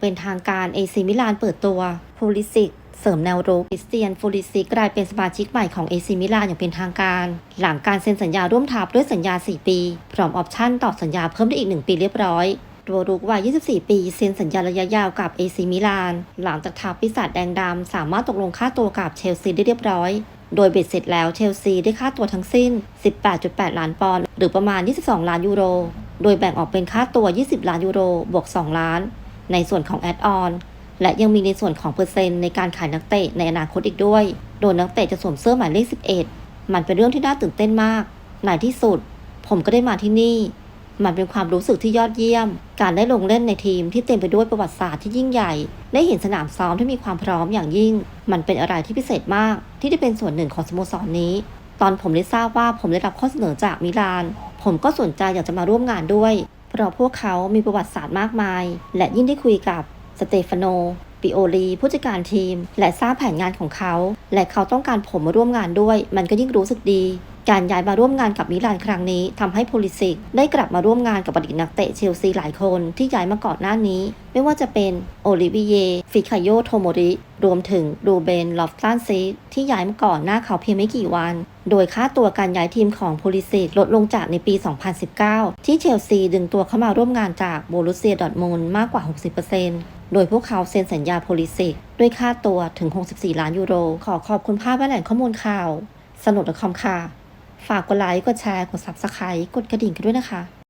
เป็นทางการเอซิมิลานเปิดตัวพูลิสิกเสริมแนวรุกคริสเตียนฟูลิซิกกลายเป็นสมาชิกใหม่ของเอซิมิลานอย่างเป็นทางการ หลังการเซ็นสัญญาร่วมทัพด้วยสัญญา 4 ปี พร้อมออปชั่นต่อสัญญาเพิ่มได้อีก 1 ปีเรียบร้อยตัวรุกวัย 24 ปีเซ็นสัญญาระยะยาวกับเอซิมิลาน หลังจากทัพปีศาจแดงดำสามารถตกลงค่าตัวกับเชลซีได้เรียบร้อย โดยเบ็ดเสร็จแล้วเชลซีได้ค่าตัวทั้งสิ้น 18.8 ล้านปอนด์หรือประมาณ 22 ล้านยูโร โดยแบ่งออกเป็นค่าตัว 20 ล้านยูโรบวก 2 ล้าน ในส่วนของแอดออนและยังมีในส่วนของเปอร์เซ็นต์ในการขายนักเตะในอนาคตอีกด้วย โดยนักเตะจะสวมเสื้อหมายเลข 11 มันเป็นเรื่องที่น่าตื่นเต้นมาก ในที่สุด ผมก็ได้มาที่นี่ มันเป็นความรู้สึกที่ยอดเยี่ยม การได้ลงเล่นในทีมที่เต็มไปด้วยประวัติศาสตร์ที่ยิ่งใหญ่ ได้เห็นสนามซ้อมที่มีความพร้อมอย่างยิ่ง มันเป็นอะไรที่พิเศษมาก ที่ได้เป็นส่วนหนึ่งของสโมสรนี้ ตอนผมได้ทราบว่าผมได้รับข้อเสนอจากมิลาน ผมก็สนใจอยากจะมาร่วมงานด้วย เพราะพวกเขามีประวัติศาสตร์มากมาย และยิ่งได้คุยกับสเตฟานโน ปิโอลีผู้จัดการทีม และทราบแผนงานของเขา และเขาต้องการผมมาร่วมงานด้วย มันก็ยิ่งรู้สึกดี การย้ายมาร่วมงานกับมิลานครั้งนี้ทำให้โพลิซิกได้กลับมาร่วมงานกับอดีตนักเตะเชลซีหลายคนที่ย้ายมาก่อนหน้านี้ ไม่ว่าจะเป็นโอลิเวิเยฟิคาโยโทโมริรวมถึงรูเบนลอฟตันซีที่ย้ายมาก่อนหน้าเขาเพียงไม่กี่วัน โดยค่าตัวการย้ายทีมของโพลิซิกลดลงจากในปี 2019 ที่เชลซีดึงตัวเข้ามาร่วมงานจากโบรุสเซียดอทมุนมากกว่า 60% โดยพวกเขาเซ็นสัญญาโพลิซิกด้วยค่าตัวถึง 64 ล้านยูโร ขอขอบคุณภาพและแหล่งข้อมูลข่าว สนุกคอมค่ะ ฝากกดไลค์ กดแชร์ กด Subscribe กดกระดิ่งกันด้วยนะคะ